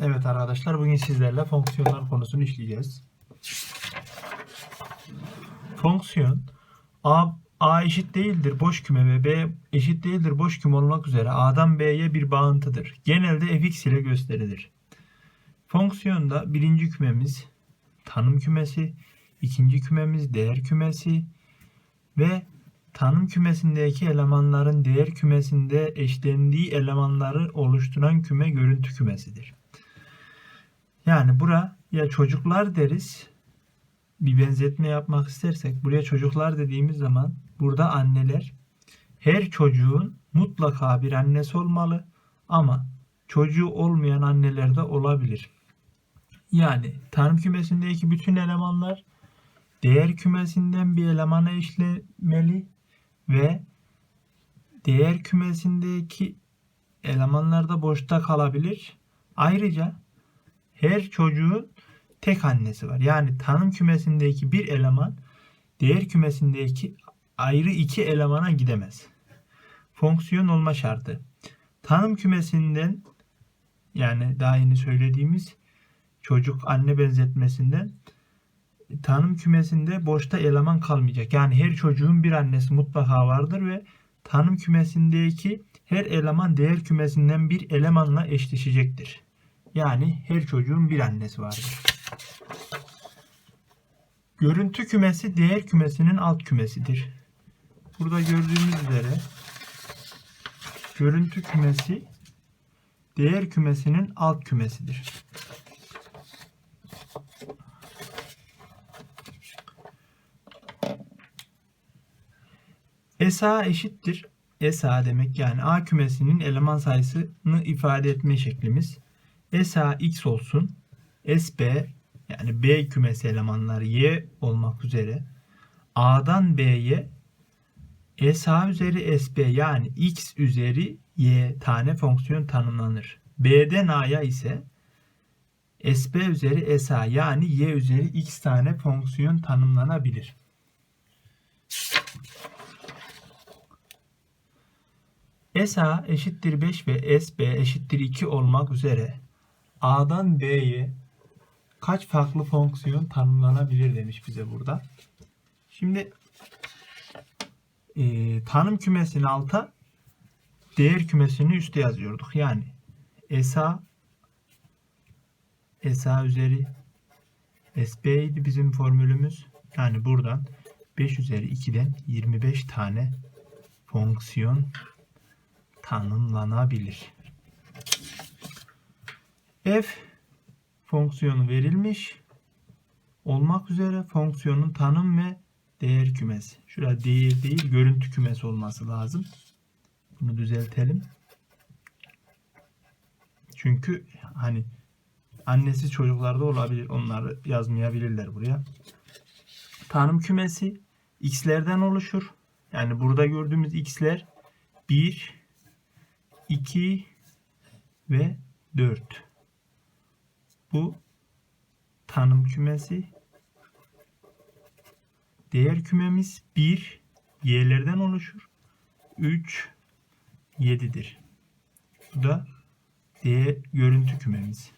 Evet arkadaşlar bugün sizlerle fonksiyonlar konusunu işleyeceğiz. Fonksiyon A, A eşit değildir boş küme ve B eşit değildir boş küme olmak üzere A'dan B'ye bir bağıntıdır. Genelde fx ile gösterilir. Fonksiyonda birinci kümemiz tanım kümesi, ikinci kümemiz değer kümesi ve tanım kümesindeki elemanların değer kümesinde eşlendiği elemanları oluşturan küme görüntü kümesidir. Yani bura ya çocuklar deriz bir benzetme yapmak istersek buraya çocuklar dediğimiz zaman burada anneler her çocuğun mutlaka bir annesi olmalı ama çocuğu olmayan anneler de olabilir. Yani tanım kümesindeki bütün elemanlar değer kümesinden bir elemana eşlemeli ve değer kümesindeki elemanlar da boşta kalabilir. Ayrıca her çocuğun tek annesi var. Yani tanım kümesindeki bir eleman değer kümesindeki ayrı iki elemana gidemez. Fonksiyon olma şartı. Tanım kümesinden yani daha yeni söylediğimiz çocuk anne benzetmesinden tanım kümesinde boşta eleman kalmayacak. Yani her çocuğun bir annesi mutlaka vardır ve tanım kümesindeki her eleman değer kümesinden bir elemanla eşleşecektir. Yani her çocuğun bir annesi vardır. Görüntü kümesi değer kümesinin alt kümesidir. Burada gördüğümüz üzere görüntü kümesi değer kümesinin alt kümesidir. SA eşittir. SA demek yani A kümesinin eleman sayısını ifade etme şeklimiz. SA x olsun. SB yani B kümesi elemanları Y olmak üzere A'dan B'ye SA üzeri SB yani x üzeri Y tane fonksiyon tanımlanır. B'den A'ya ise SB üzeri SA yani Y üzeri x tane fonksiyon tanımlanabilir. SA eşittir 5 ve SB eşittir 2 olmak üzere A'dan B'ye kaç farklı fonksiyon tanımlanabilir demiş bize burada. Şimdi e, tanım kümesini alta değer kümesini üste yazıyorduk. Yani SA SA üzeri SB idi bizim formülümüz. Yani buradan 5 üzeri 2'den 25 tane fonksiyon tanımlanabilir. F fonksiyonu verilmiş olmak üzere fonksiyonun tanım ve değer kümesi. Şurada değer değil görüntü kümesi olması lazım. Bunu düzeltelim. Çünkü hani annesi çocuklarda olabilir. Onları yazmayabilirler buraya. Tanım kümesi x'lerden oluşur. Yani burada gördüğümüz x'ler 1, 2 ve 4. Bu tanım kümesi. Değer kümemiz 1 y'lerden oluşur. 3 7'dir. Bu da D görüntü kümemiz.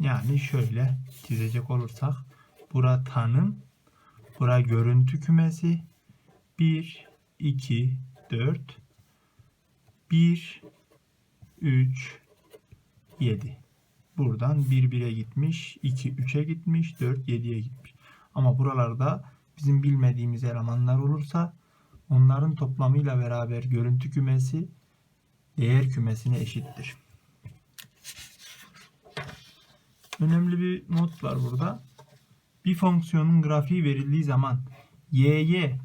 Yani şöyle çizecek olursak bura tanım, bura görüntü kümesi 1 2 4 1 3 7 buradan 1 1'e gitmiş 2 3'e gitmiş 4 7'ye gitmiş ama buralarda bizim bilmediğimiz elemanlar olursa onların toplamıyla beraber görüntü kümesi değer kümesine eşittir. Önemli bir not var burada. Bir fonksiyonun grafiği verildiği zaman y'ye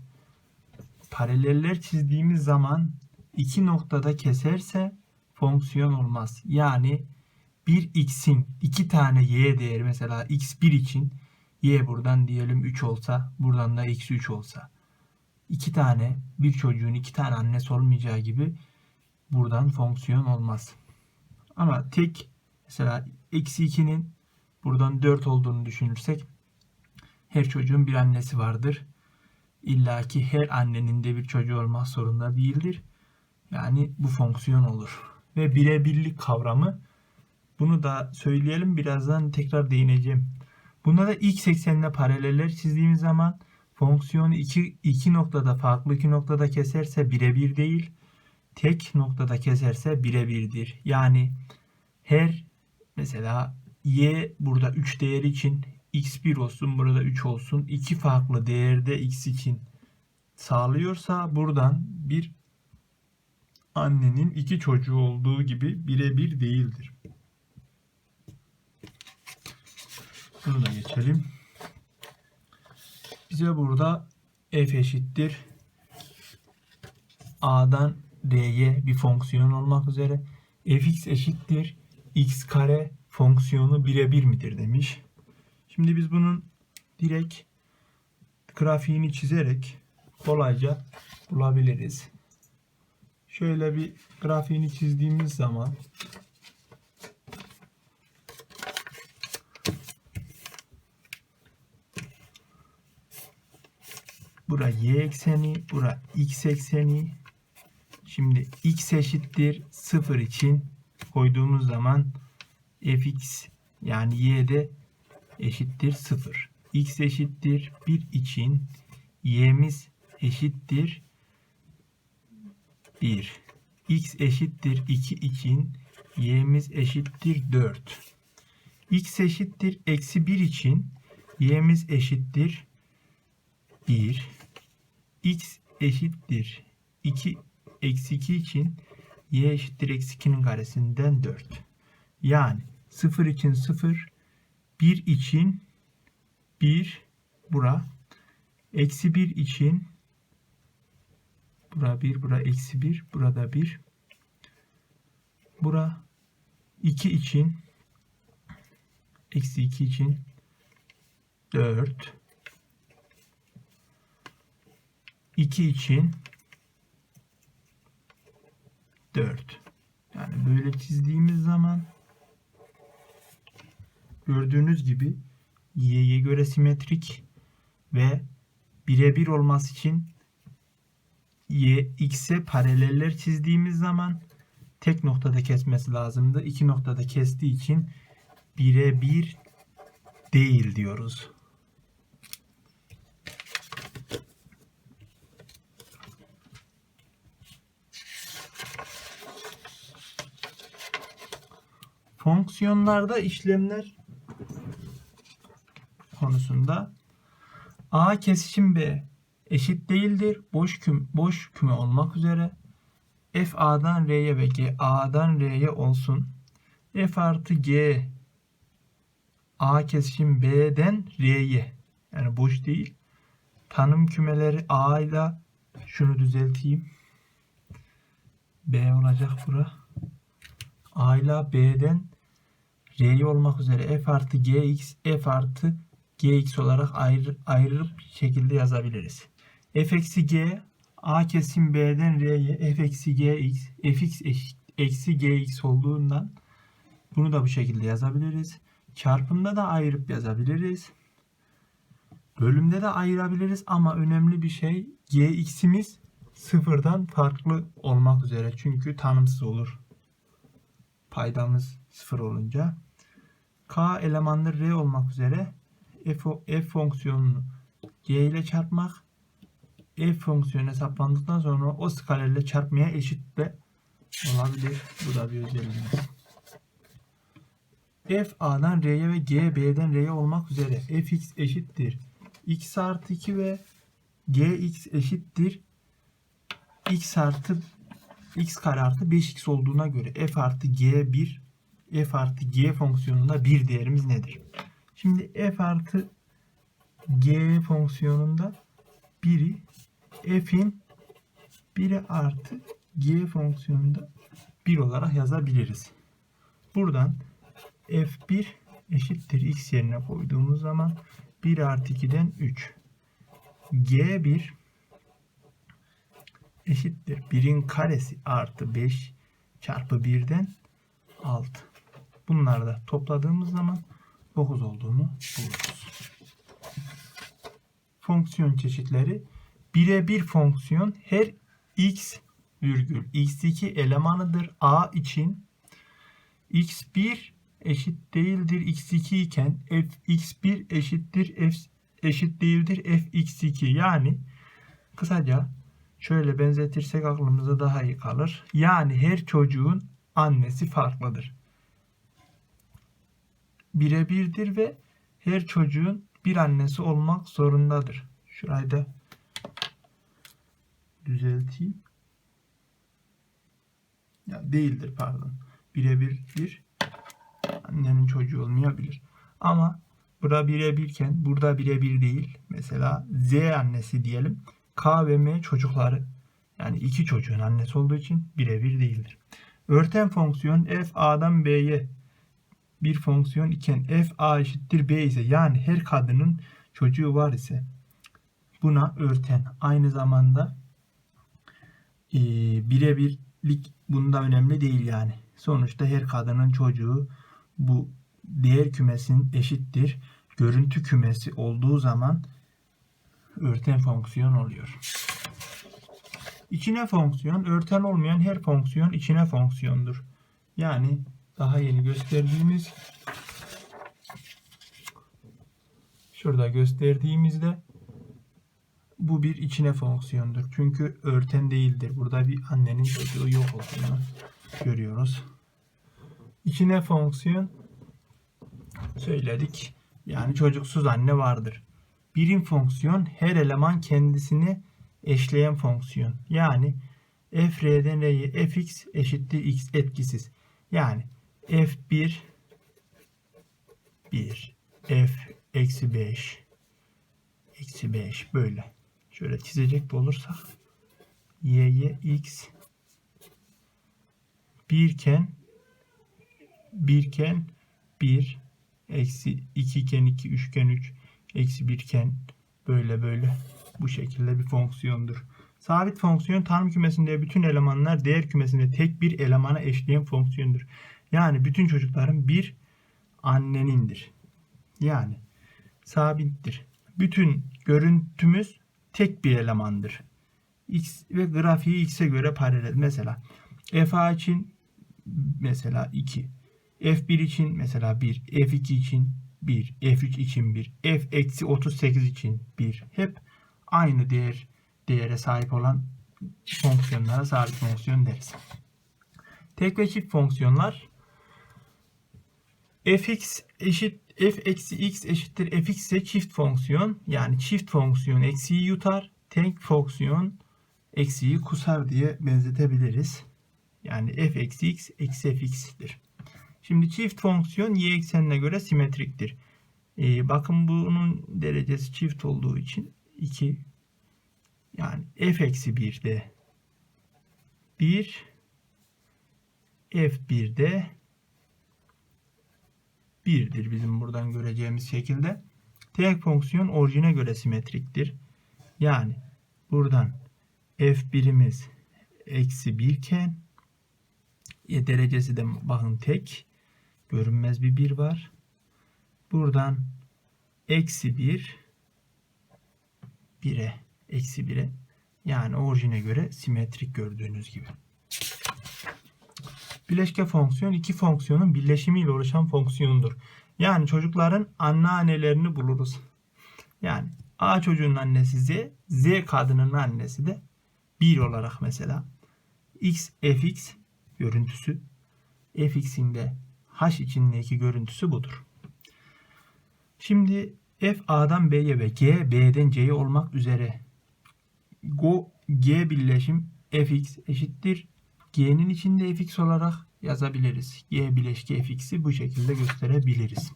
paraleller çizdiğimiz zaman iki noktada keserse fonksiyon olmaz. Yani bir x'in iki tane y değeri mesela x1 için y buradan diyelim 3 olsa buradan da x 3 olsa iki tane bir çocuğun iki tane annesi olmayacağı gibi buradan fonksiyon olmaz. Ama tek mesela eksi 2'nin buradan 4 olduğunu düşünürsek her çocuğun bir annesi vardır. İlla ki her annenin de bir çocuğu olmak zorunda değildir. Yani bu fonksiyon olur. Ve birebirlik kavramı bunu da söyleyelim birazdan tekrar değineceğim. Bunda da x eksenine paraleller çizdiğimiz zaman fonksiyonu iki, iki noktada farklı iki noktada keserse birebir değil. Tek noktada keserse birebirdir. Yani her mesela y burada 3 değer için x1 olsun burada 3 olsun. iki farklı değerde x için sağlıyorsa buradan bir annenin iki çocuğu olduğu gibi birebir değildir. Bunu da geçelim. Bize burada f eşittir a'dan d'ye bir fonksiyon olmak üzere fx eşittir x kare fonksiyonu birebir midir demiş. Şimdi biz bunun direkt grafiğini çizerek kolayca bulabiliriz. Şöyle bir grafiğini çizdiğimiz zaman Bura y ekseni, bura x ekseni. Şimdi x eşittir 0 için koyduğumuz zaman fx yani y'de eşittir 0. x eşittir 1 için y'miz eşittir 1. x eşittir 2 için y'miz eşittir 4. x eşittir eksi 1 için y'miz eşittir 1. x eşittir 2 eksi 2 için y eşittir eksi 2'nin karesinden 4. Yani 0 için 0, 1 için 1 bura, eksi 1 için bura 1, bura eksi 1, burada 1. Bura 2 için eksi 2 için 4. 2 için 4. Yani böyle çizdiğimiz zaman gördüğünüz gibi y'ye göre simetrik ve birebir olması için y x'e paraleller çizdiğimiz zaman tek noktada kesmesi lazımdı. İki noktada kestiği için birebir değil diyoruz. Fonksiyonlarda işlemler konusunda A kesişim B eşit değildir. Boş küm boş küme olmak üzere f a'dan r'ye ve g a'dan r'ye olsun. f artı g a kesişim b'den r'ye yani boş değil. Tanım kümeleri a ile şunu düzelteyim. b olacak bura. a ile b'den r'ye olmak üzere f artı gx f artı gx olarak ayrı, ayrı şekilde yazabiliriz. F eksi g a kesim b'den r'ye f eksi gx fx eşit, eksi gx olduğundan bunu da bu şekilde yazabiliriz. Çarpımda da ayırıp yazabiliriz. Bölümde de ayırabiliriz ama önemli bir şey gx'imiz sıfırdan farklı olmak üzere. Çünkü tanımsız olur. Paydamız sıfır olunca. K elemanları R olmak üzere f, f fonksiyonunu g ile çarpmak f fonksiyonu hesaplandıktan sonra o skalerle çarpmaya eşit de olabilir. Bu da bir özelliğimiz. f a'dan r'ye ve g b'den r'ye olmak üzere fx eşittir x artı 2 ve gx eşittir x artı x kare artı 5x olduğuna göre f artı g1 f artı g fonksiyonunda bir değerimiz nedir? Şimdi f artı g fonksiyonunda biri f'in 1'e artı g fonksiyonunda 1 olarak yazabiliriz. Buradan f1 eşittir x yerine koyduğumuz zaman 1 artı 2'den 3. g1 eşittir 1'in karesi artı 5 çarpı 1'den 6. Bunları da topladığımız zaman 9 olduğunu buluruz. Fonksiyon çeşitleri birebir fonksiyon her x virgül x2 elemanıdır a için x1 eşit değildir x2 iken f x1 eşittir f eşit değildir f x2 yani kısaca şöyle benzetirsek aklımıza daha iyi kalır. Yani her çocuğun annesi farklıdır. Birebirdir ve her çocuğun bir annesi olmak zorundadır. Şurayı da düzelteyim. Ya değildir pardon. Birebir bir annenin çocuğu olmayabilir. Ama burada birebirken burada birebir değil. Mesela Z annesi diyelim. K ve M çocukları yani iki çocuğun annesi olduğu için birebir değildir. Örten fonksiyon f a'dan b'ye bir fonksiyon iken f a eşittir b ise yani her kadının çocuğu var ise buna örten aynı zamanda e, birebirlik bunda önemli değil yani. Sonuçta her kadının çocuğu bu değer kümesin eşittir. Görüntü kümesi olduğu zaman örten fonksiyon oluyor. İçine fonksiyon, örten olmayan her fonksiyon içine fonksiyondur. Yani daha yeni gösterdiğimiz şurada gösterdiğimizde bu bir içine fonksiyondur. Çünkü örten değildir. Burada bir annenin çocuğu yok olduğunu görüyoruz. İçine fonksiyon söyledik. Yani çocuksuz anne vardır. Birim fonksiyon her eleman kendisini eşleyen fonksiyon. Yani f r'den r'ye fx eşittir x etkisiz. Yani f1 1 f eksi 5 eksi 5 böyle. Şöyle çizecek olursak y'ye x. 1 iken 1 iken 1 eksi 2 iken 2 3 iken 3 eksi 1 iken böyle böyle. Bu şekilde bir fonksiyondur. Sabit fonksiyon tanım kümesinde bütün elemanlar değer kümesinde tek bir elemana eşleyen fonksiyondur. Yani bütün çocukların bir annenindir. Yani sabittir. Bütün görüntümüz tek bir elemandır. X ve grafiği x'e göre paralel. Mesela f için mesela 2. F1 için mesela 1. F2 için 1. F3 için 1. F eksi 38 için 1. Hep aynı değer değere sahip olan fonksiyonlara sabit fonksiyon deriz. Tek ve çift fonksiyonlar fx eşit f eksi x eşittir fx ise çift fonksiyon yani çift fonksiyon eksiği yutar tek fonksiyon eksiği kusar diye benzetebiliriz. Yani f eksi x eksi fx'tir. Şimdi çift fonksiyon y eksenine göre simetriktir. Ee, bakın bunun derecesi çift olduğu için 2 yani f eksi 1'de 1 f1'de 1'dir bizim buradan göreceğimiz şekilde. Tek fonksiyon orijine göre simetriktir. Yani buradan f1'imiz eksi 1 iken e, derecesi de bakın tek görünmez bir 1 var. Buradan eksi 1 1'e eksi 1'e yani orijine göre simetrik gördüğünüz gibi. Bileşke fonksiyon iki fonksiyonun birleşimiyle oluşan fonksiyondur. Yani çocukların anneannelerini buluruz. Yani A çocuğun annesi Z, Z kadının annesi de 1 olarak mesela. X, Fx görüntüsü. Fx'in de H içindeki görüntüsü budur. Şimdi F A'dan B'ye ve G B'den C'ye olmak üzere Go G birleşim Fx eşittir. G'nin içinde Fx olarak yazabiliriz. G bileşki Fx'i bu şekilde gösterebiliriz.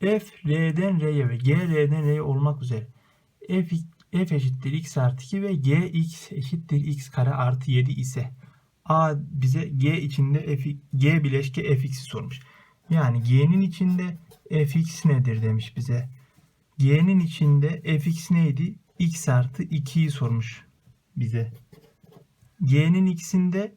F R'den R'ye ve G R'den R'ye olmak üzere F, F eşittir X artı 2 ve G X eşittir X kare artı 7 ise A bize G içinde F, G bileşke Fx'i sormuş. Yani G'nin içinde Fx nedir demiş bize. G'nin içinde Fx neydi? X artı 2'yi sormuş bize. G'nin x'inde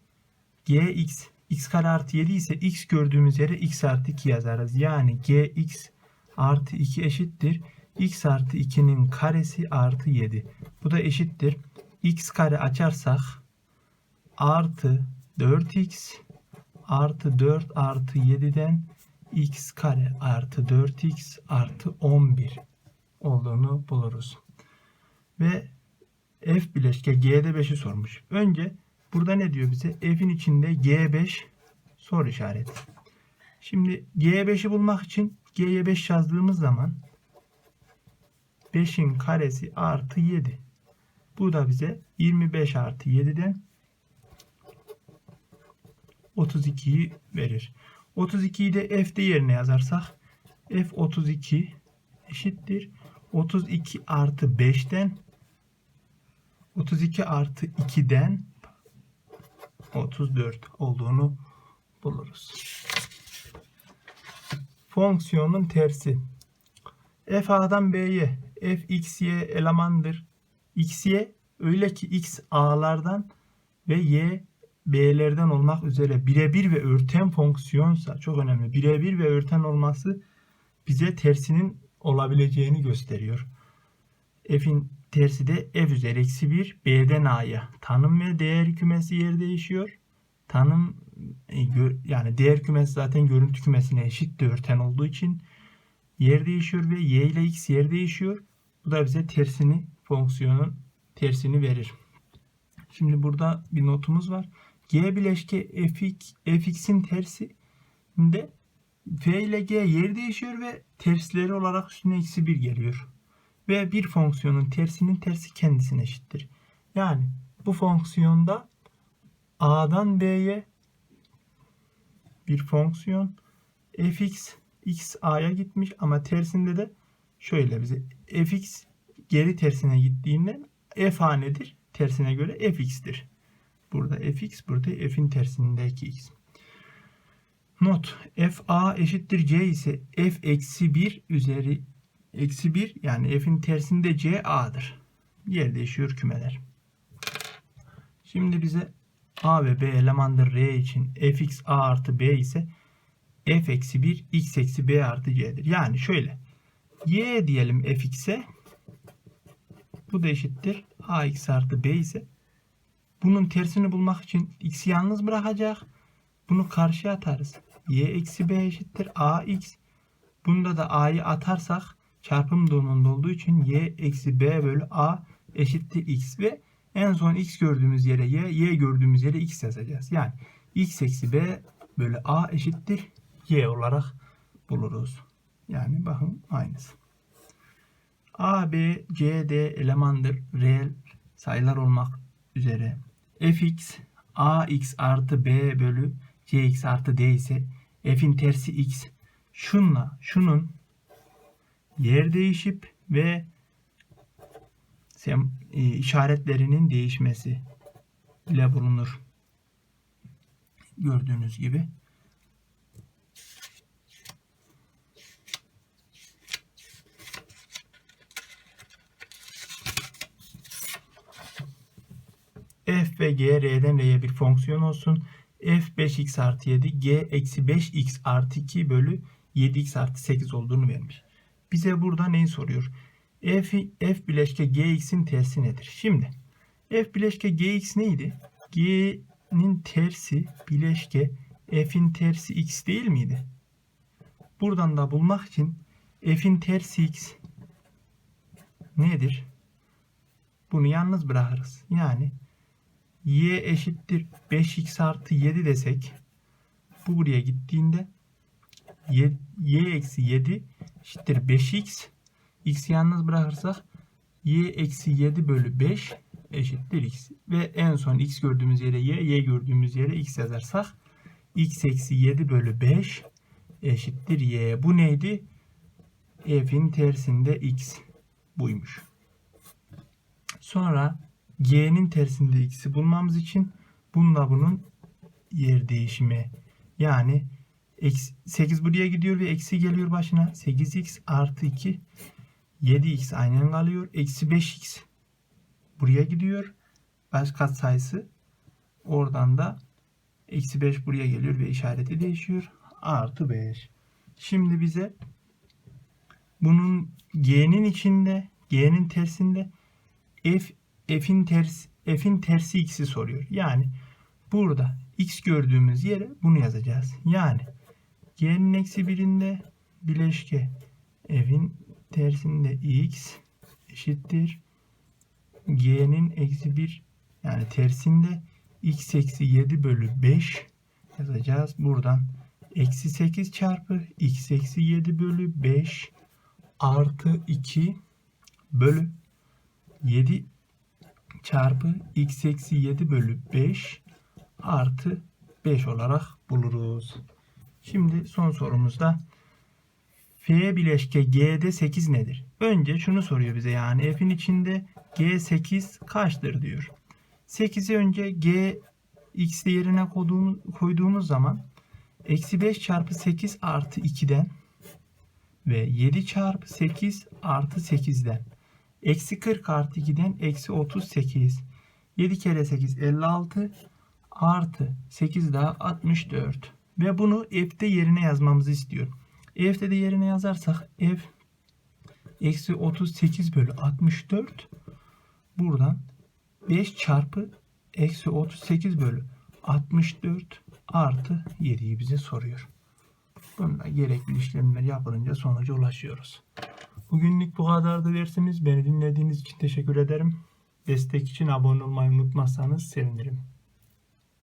Gx x kare artı 7 ise x gördüğümüz yere x artı 2 yazarız. Yani Gx artı 2 eşittir. x artı 2'nin karesi artı 7. Bu da eşittir. x kare açarsak artı 4x artı 4 artı 7'den x kare artı 4x artı 11 olduğunu buluruz. Ve f bileşke g'de 5'i sormuş. Önce burada ne diyor bize? f'in içinde g5 soru işareti. Şimdi g5'i bulmak için g'ye 5 yazdığımız zaman 5'in karesi artı 7. Bu da bize 25 artı 7'den 32'yi verir. 32'yi de f'de yerine yazarsak f 32 eşittir. 32 artı 5'ten 32 artı 2'den 34 olduğunu buluruz. Fonksiyonun tersi. f a'dan b'ye f x y elemandır. x y öyle ki x a'lardan ve y b'lerden olmak üzere birebir ve örten fonksiyonsa çok önemli. Birebir ve örten olması bize tersinin olabileceğini gösteriyor. F'in tersi de f üzeri eksi 1 b'den a'ya. Tanım ve değer kümesi yer değişiyor. Tanım e, yani değer kümesi zaten görüntü kümesine eşit de olduğu için yer değişiyor ve y ile x yer değişiyor. Bu da bize tersini fonksiyonun tersini verir. Şimdi burada bir notumuz var. G bileşke fx, fx'in tersi de f ile g yer değişiyor ve tersleri olarak üstüne eksi 1 geliyor. Ve bir fonksiyonun tersinin tersi kendisine eşittir. Yani bu fonksiyonda a'dan b'ye bir fonksiyon fx x a'ya gitmiş ama tersinde de şöyle bize fx geri tersine gittiğinden f a nedir? Tersine göre fx'tir. Burada fx, burada f'in tersindeki x. Not. f a eşittir c ise f eksi 1 üzeri eksi 1 yani f'in tersinde c a'dır. Yer değişiyor kümeler. Şimdi bize a ve b elemandır r için fx a artı b ise f eksi 1 x eksi b artı c'dir. Yani şöyle y diyelim fx'e bu da eşittir ax artı b ise bunun tersini bulmak için x'i yalnız bırakacak. Bunu karşıya atarız. y eksi b eşittir ax. Bunda da a'yı atarsak çarpım durumunda olduğu için y eksi b bölü a eşittir x ve en son x gördüğümüz yere y, y gördüğümüz yere x yazacağız. Yani x eksi b bölü a eşittir y olarak buluruz. Yani bakın aynısı. A, B, C, D elemandır. Reel sayılar olmak üzere. fx ax artı b bölü cx artı d ise f'in tersi x şunla şunun yer değişip ve e, işaretlerinin değişmesi ile bulunur. Gördüğünüz gibi. f ve g r'den r'ye bir fonksiyon olsun. f 5x artı 7 g eksi 5x artı 2 bölü 7x artı 8 olduğunu vermiş. Bize burada neyi soruyor? f, f bileşke gx'in tersi nedir? Şimdi f bileşke gx neydi? g'nin tersi bileşke f'in tersi x değil miydi? Buradan da bulmak için f'in tersi x nedir? Bunu yalnız bırakırız. Yani y eşittir 5x artı 7 desek bu buraya gittiğinde y, y eksi 7 eşittir 5x x'i yalnız bırakırsak y eksi 7 bölü 5 eşittir x. Ve en son x gördüğümüz yere y y gördüğümüz yere x yazarsak x eksi 7 bölü 5 eşittir y. Bu neydi? F'in tersinde x buymuş. Sonra G'nin tersinde x'i bulmamız için bununla bunun yer değişimi. Yani 8 buraya gidiyor ve eksi geliyor başına. 8x artı 2 7x aynen kalıyor. Eksi 5x buraya gidiyor. Baş kat sayısı. Oradan da eksi 5 buraya geliyor ve işareti değişiyor. Artı 5. Şimdi bize Bunun G'nin içinde, G'nin tersinde F F'in tersi F'in tersi x'i soruyor. Yani burada x gördüğümüz yere bunu yazacağız. Yani G'nin eksi birinde bileşke F'in tersinde x eşittir. G'nin eksi bir yani tersinde x eksi 7 bölü 5 yazacağız. Buradan eksi 8 çarpı x eksi 7 bölü 5 artı 2 bölü 7 çarpı x eksi 7 bölü 5 artı 5 olarak buluruz. Şimdi son sorumuzda F bileşke G'de 8 nedir? Önce şunu soruyor bize yani F'in içinde G8 kaçtır diyor. 8'i önce G x değerine koyduğumuz, koyduğumuz zaman eksi 5 çarpı 8 artı 2'den ve 7 çarpı 8 artı 8'den eksi 40 artı 2'den eksi 38 7 kere 8 56 artı 8 daha 64 ve bunu f'de yerine yazmamızı istiyor. F'de de yerine yazarsak f eksi 38 bölü 64 buradan 5 çarpı eksi 38 bölü 64 artı 7'yi bize soruyor. Bunda gerekli işlemler yapılınca sonuca ulaşıyoruz. Bugünlük bu kadardı dersimiz. Beni dinlediğiniz için teşekkür ederim. Destek için abone olmayı unutmazsanız sevinirim.